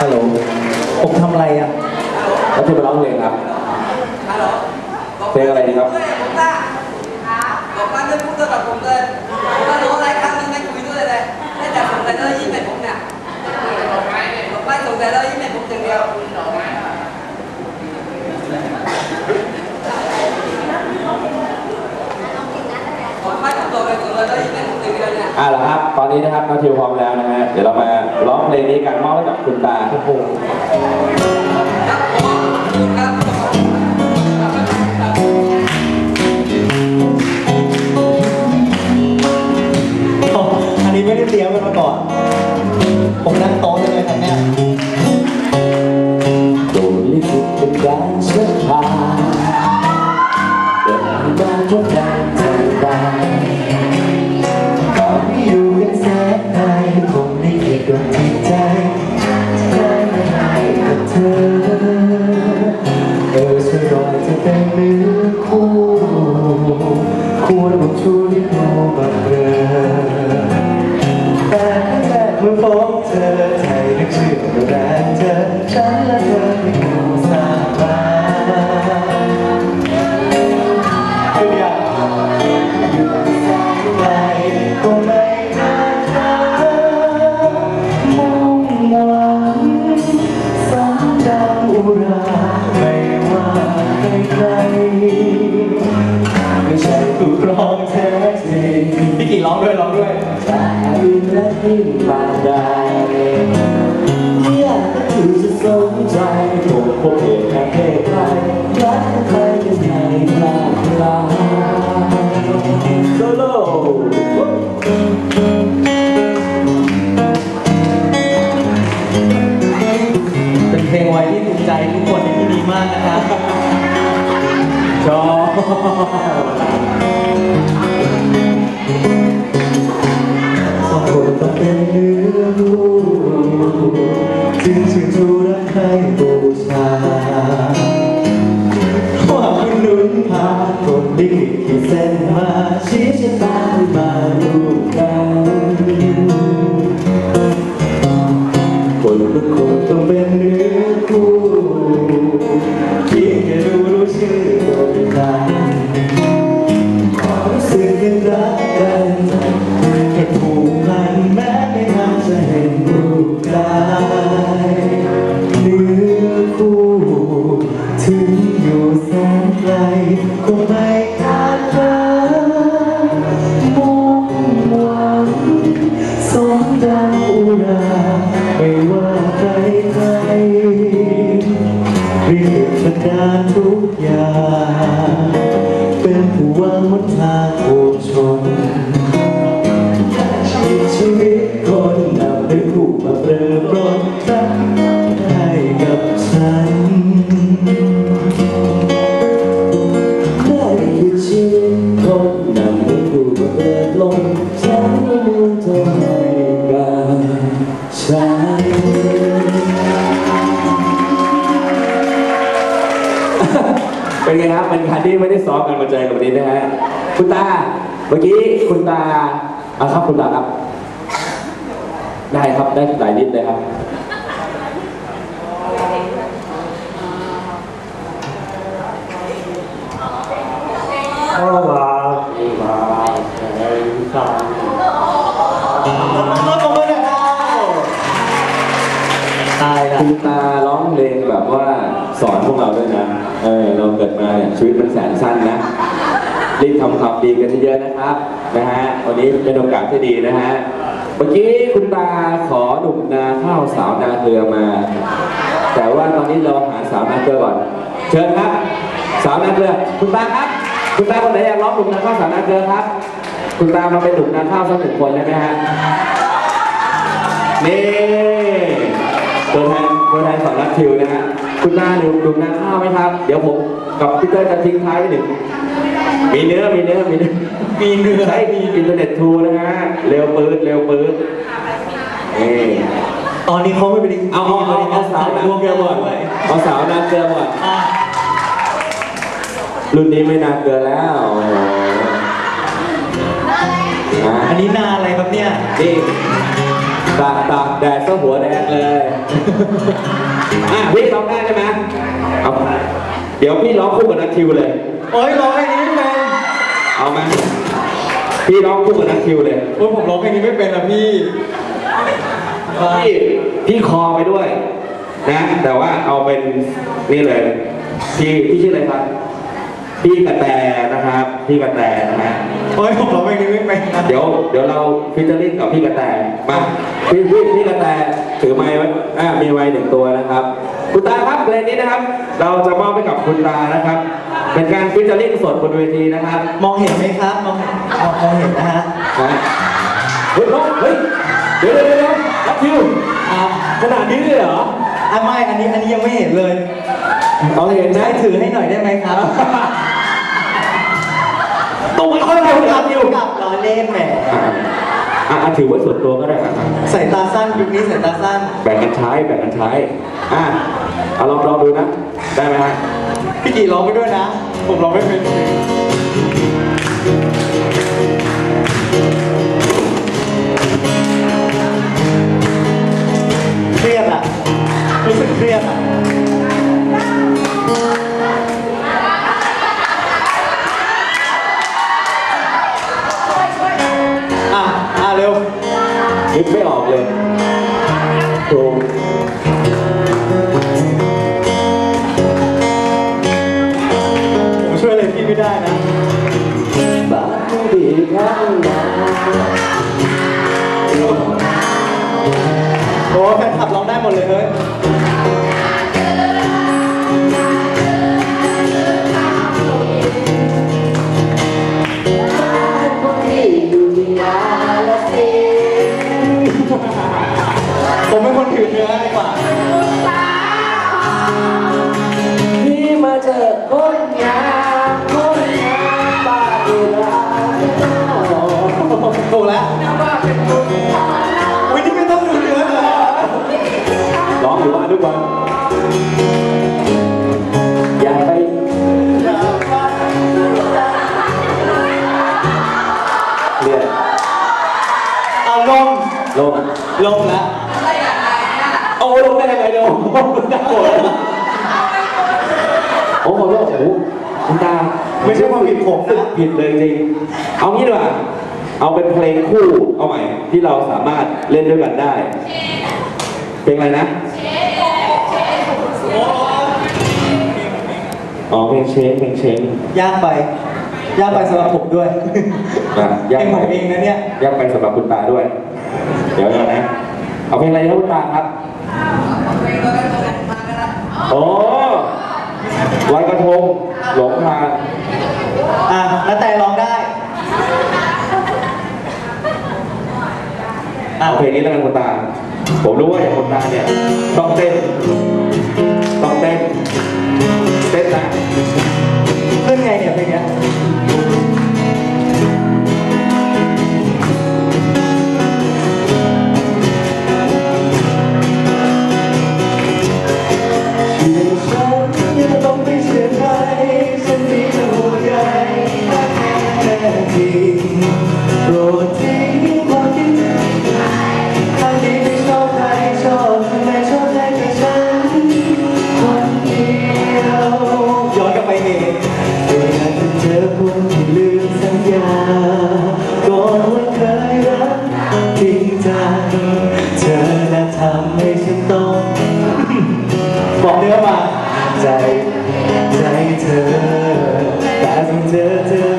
ฮัลโหล ผมทำอะไรอะแล้วจะไปร้องเพลงครับ ฮัลโหลเพลงอะไรดีครับ ผมจ้าบอกว่าไม่พูดกับผมเลย กบรทุกอย่าง เป็นผู้วางหนทางโอบชนชีวิตคนนำด้วยคู่มาเริ่มร้นรักให้กับฉันได้คือชีวิตคนนำด้วยคู่มาเริ่มลงฉันไม่ลืมเธ นไงครับเป็นการที่ไม่ได้ซ้อมกันมาเจอกันวันนี้นะฮะคุณตาเมื่อกี้คุณตาเอาครับคุณตาครับ ได้ครับได้หลายนิดเลยครับเข้ามามาแข่งขันตายละคุณตาร้องเพลงแบบว่าสอนพวกเราด้วยนะ เออเราเกิดมาเนี่ยชีวิตมันแสนสั้นนะ รีบทำความดีกันเยอะๆนะครับ นะฮะ วันนี้เป็นโอกาสที่ดีนะฮะ เมื่อกี้คุณตาขอหนุ่มนาข้าวสาวนาเกลือมา แต่ว่าตอนนี้เราหาสาวนาเกลือก่อน เชิญครับ สาวนาเกลือ คุณตาครับ คุณตาคนไหนอยากร้องหนุ่มนาข้าวสาวนาเกลือครับ คุณตามาเป็นหนุ่มนาข้าวสักหนึ่งคนได้ไหมฮะ นี่ตัวแทนตัวแทนสอนรักทิวนะฮะ คุณตาหนุ่มหนุ่มนาข้าวไหมครับ เดี๋ยวผมกับพี่เตอร์จะทิ้งท้ายไว้หนึ่งมีเนื้อมีเนื้อมีเนื้อมีเนื้อใช้มีอินเทอร์เน็ตทูนะฮะเร็วปื๊ดเร็วปื๊ดนี่ตอนนี้เขาไม่เป็นเอาเอาเอาเอาสาวนาเกลือก่อนเอาสาวนาเกลือก่อนอะรุ่นนี้ไม่นาเกลือแล้วโอ้โหอะอันนี้นาอะไรครับเนี่ยนี่ตากตาก แดดก็หัวแดงเลย อะพี่ร้องได้ใช่ไหมเอาเดี๋ยวพี่ร้องคู่กับนัททิวเลย โอ้ยร้องเพลงนี้ไม่เป็นเอาไหมพี่ร้องคู่กับนัททิวเลย โอ้ยผมร้องเพลงนี้ไม่เป็นอะพี่พี่พี่คอไปด้วย นะ แต่ว่าเอาเป็นนี่เลยพี่พี่ชื่ออะไรครับ พี่กระแตนะครับพี่กระแตนะฮะโอ้ยผมร้องเพลงนี้ไม่เป็นนะเดี๋ยวเดี๋ยวเราฟิชเจอริ่งกับพี่กระแตมาพี่พี่พี่กระแตถือไม้ไว้อ่ามีไม้หนึ่งตัวนะครับ คุณตาครับเพลงนี้นะครับ เราจะมอบให้กับคุณตานะครับ เป็นการฟิชเจอริ่งสดบนเวทีนะครับมองเห็นไหมครับมองเห็นมองมองเห็นนะฮะนะเฮ้ยน้องเฮ้ยเดี๋ยวเดี๋ยวเดี๋ยวนัททิวอะขนาดนี้เลยเหรออะไม่อันนี้อันนี้ยังไม่เห็นเลย เอาเห็นใช้นะถือให้หน่อยได้ไหมครับตัวมันค่อยกเร็วลันับททิวกลับล้อเล่นแหมอะอะอะถือไว้ส่วนตัวก็ได้อะสายตาสั้นยุคนี้สายตาสั้น แบ่งกันใช้แบ่งกันใช้อะเอาลองลองดูนะ ได้ไหมฮะพี่กี่ร้องไปด้วยนะ ผมร้องไม่เป็น ช่วยอะไรพี่ไม่ด้นะบาดดีข้างในโอ้แฟนคลับร้องได้หมดเลยเฮ้ยผมเป็นคนถือเนื้อดีกว่า องอยู่ว่าทุกวัน อย่าไปเรียนเอาลงลงลงล้วโอ้ลงได้ยังไงเดี๋ยวน่ากลัวโอ้โหโอ้คุณตาไม่ใช่ควาผิดผมนะผิดเลยจริงเอางี้ดีกว่าเอาเป็นเพลงคู่เอาใหม่ที่เราสามารถเล่นด้วยกันได้ เพลงอะไรนะ อ๋อเพลงเชงเพลงเชงยากไป ยากไปสำหรับผมด้วยอะเพลยากงไปผมเองนะเนี่ย ยากไปสำหรับคุณตาด้วย เดี๋ยวก่อนนะ เอาเพลงอะไรครับคุณตาครับโอ้ลอยกระทงหลงทางอะแล้วแต่ร้องได้อะเอาเพลงนี้แล้วกันคุณตา ผมรู้ว่าอย่างคุณตาเนี่ยต้องเต้น ต้ ใจ ใจเธอ แต่เธอเธอ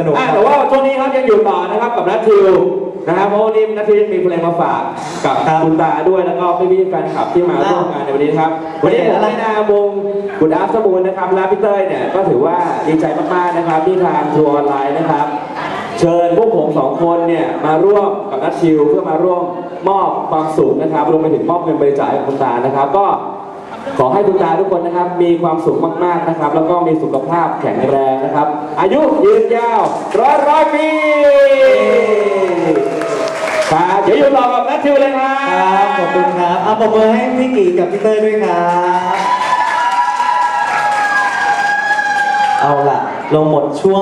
สนุกสนุกอะครับแต่ว่าช่วงนี้ครับยังอยู่ต่อนะครับกับนัททิวนะครับเพราะวันนี้นัททิวมีเพลงมาฝากกับครับคุณตาด้วยแล้วก็พี่ๆแฟนคลับที่มาร่วมงานในวันนี้นะครับวันนี้ผมในนามวงคุณอาร์ตสมูลนะครับและพี่เต้ยเนี่ยก็ถือว่าดีใจมากๆนะครับที่ทางทัวร์ออนไลน์นะครับ เชิญพวกผมสองคนเนี่ยมาร่วมกับนัททิวเพื่อมาร่วมมอบความสุขนะครับรวมไปถึงมอบเงินบริจาคให้กับคุณตานะครับ ก็ ขอให้คุณตาทุกคนนะครับ มีความสุขมากๆนะครับ แล้วก็มีสุขภาพแข็งแรงนะครับ อายุยืนยาวร้อยร้อยปีครับเดี๋ยวอยู่ต่อกับนัททิวเลยครับบขอบคุณครับเอาปรบมือให้พี่กีกับพี่เต้ยด้วยครับ เอาล่ะ เราหมดช่วง